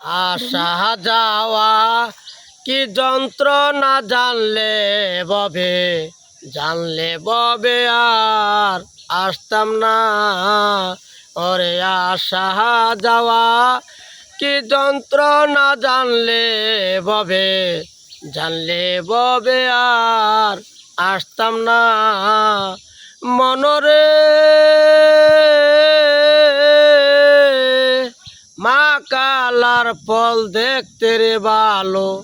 আসা যাওয়া কি যন্ত্রণা জানলে ববে? জানলে ববে আর আসতাম না। ওরে আসা যাওয়া কি যন্ত্রণা জানলে ববে? জানলে ববে আর আসতাম না। মনরে কালার ফল দেখতে রে ভালো।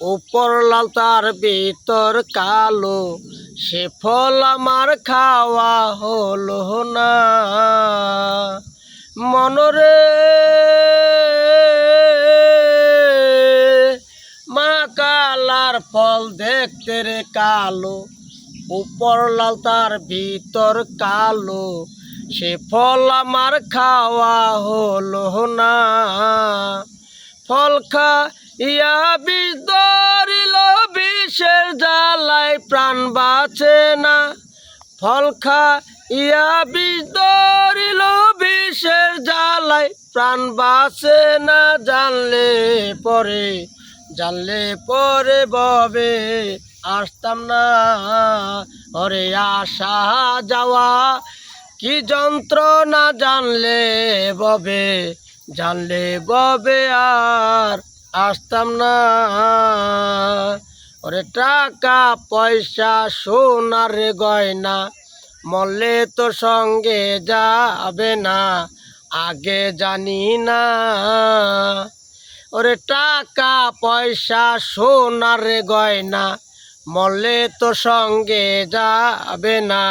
উপর লাল, তার ভিতর কালো। সে ফল আমার খাওয়া হলো না। মনরে মা কালার ফল দেখতে রে কালো। উপর লাল, তার ভিতর কালো। সে ফল আমার খাওয়া হলো না। ফল খা ইয়া বিষ ধরিল বিষের জ্বালায় প্রাণ বাঁচে না। ফল খা ইয়া বিষ ধরিল বিষের জ্বালায় প্রাণ বাঁচে না। জানলে পরে জানলে পরে ববে, আসতাম না। ওরে আসা যাওয়া কি যন্ত্রণা জানলে ববে? জানলে ববে আর আসতাম না। ওরে টাকা, পয়সা, সোনার গয়না, মরলে তো সঙ্গে যাবে না, আগে জানি না। ওরে টাকা, পয়সা, সোনার গয়না, মরলে তো সঙ্গে যাবে না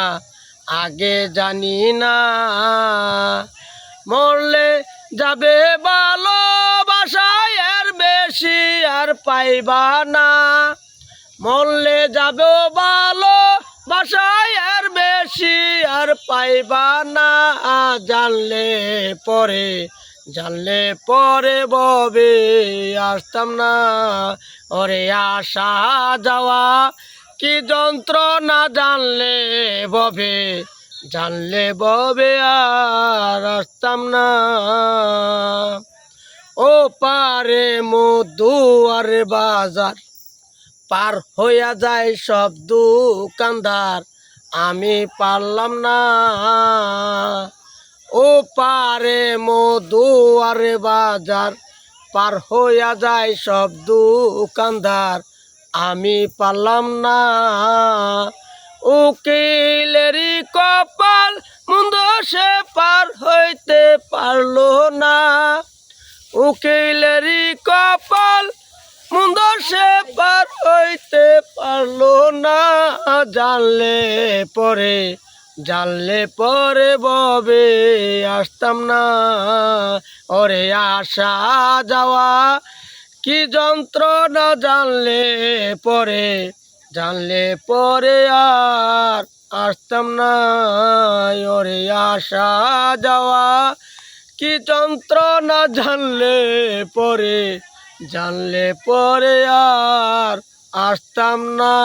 আগে জানি না। মরলে যাবে ভালোবাসায় আর বেশি আর পাইবা না। মরলে যাবে ভালো বাসায় আর বেশি আর পাইবা না। জানলে পরে জানলে পরে ববে, আসতাম না। ওরে আসা যাওয়া কি যন্ত্রণা জানলে ববে? জানলে ববে আর আসতাম না। ও পারে মধু আর বাজার, পার হইয়া যায় সব দোকানদার, আমি পারলাম না। ও পারে মধু আর বাজার, পার হইয়া যায় সব দোকানদার আমি পারলাম না। উকিলেরই কপাল মুন্দ সে পার হইতে পারল না। উকিলেরই কপাল মুন্দ সে পার হইতে পারল না। জানলে পরে জানলে পরে ববে আসতাম না। ওরে আসা যাওয়া কি যন্ত্রণা জানলে পরে জানলে পরে আর আসতাম না। ওরে আসা যাওয়া, কি যন্ত্রণা জানলে পরে জানলে পরে আর আসতাম না।